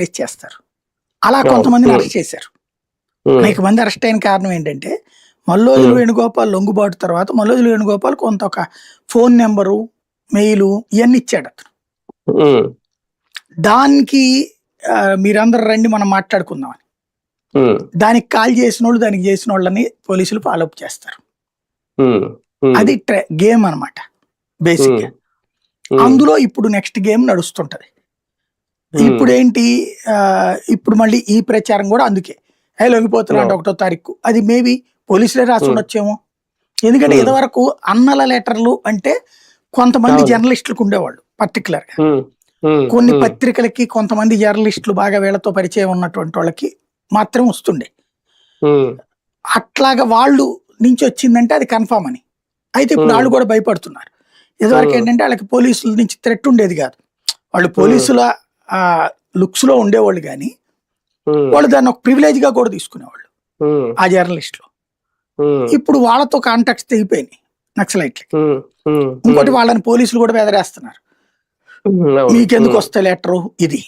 Arrest చేస్తారు అలా. కొంతమందిని. అరెస్ట్ చేశారు. అనేక మంది అరెస్ట్ అయిన కారణం ఏంటంటే మల్లోజులు. వేణుగోపాల్ లొంగుబాటు తర్వాత మల్లోజులు వేణుగోపాల్ కొంత ఒక ఫోన్ నెంబరు మెయిల్ ఇవన్నీ ఇచ్చాడు అతను. దానికి మీరందరూ రండి మనం మాట్లాడుకుందామని ఉమ్, దానికి కాల్ చేసిన వాళ్ళు దానికి చేసిన వాళ్ళని పోలీసులు ఫాలోఅప్ చేస్తారు. అది గేమ్ అనమాట బేసిక్ అందులో ఇప్పుడు నెక్స్ట్ గేమ్ నడుస్తుంటది. ఇప్పుడు ఏంటి ఇప్పుడు మళ్ళీ ఈ ప్రచారం కూడా అందుకే. హే లొంగిపోతున్నా అంటే No. ఒకటో తారీఖు అది మేబీ పోలీసులే రాసి Hmm. ఉండొచ్చేమో ఎందుకంటే Hmm. ఇదివరకు అన్నల లెటర్లు అంటే కొంతమంది. జర్నలిస్టులకు ఉండేవాళ్ళు పర్టికులర్గా కొన్ని పత్రికలకి కొంతమంది జర్నలిస్టులు బాగా వీళ్ళతో పరిచయం ఉన్నటువంటి వాళ్ళకి మాత్రం వస్తుండే. అట్లాగా వాళ్ళు నుంచి వచ్చిందంటే అది కన్ఫామ్ అని. అయితే ఇప్పుడు Hmm. వాళ్ళు కూడా భయపడుతున్నారు. ఇదివరకు Hmm. ఏంటంటే వాళ్ళకి పోలీసుల నుంచి థ్రెట్ ఉండేది కాదు. వాళ్ళు పోలీసుల లుక్స్లో ఉండేవాళ్ళు కానీ వాళ్ళు దాన్ని ఒక ప్రివిలేజ్గా కూడా తీసుకునేవాళ్ళు ఆ జర్నలిస్టులు ఉమ్, ఇప్పుడు వాళ్ళతో కాంటాక్ట్స్ తెగిపోయినాయి ఉమ్, ఇంకోటి వాళ్ళని పోలీసులు కూడా బెదరేస్తున్నారు. మీకెందుకు ఉమ్, వస్తాయి లెటరు ఇది.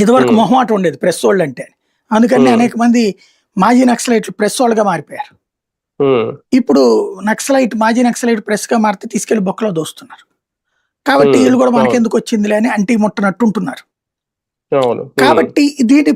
ఇదివరకు మొహమాట ఉండేది ప్రెస్ వాళ్ళు అంటే. అందుకని. అనేక మంది మాజీ నక్సలైట్లు ప్రెస్ వాళ్ళుగా మారిపోయారు. ఇప్పుడు నక్సలైట్ మాజీ నక్సలైట్ ప్రెస్గా మారితే తీసుకెళ్ళి బొక్కలో దోస్తున్నారు. కాబట్టి. వీళ్ళు కూడా అవును. మనకెందుకు వచ్చిందిలే అని అంటి ముట్టనట్టు ఉంటున్నారు. కాబట్టి దీని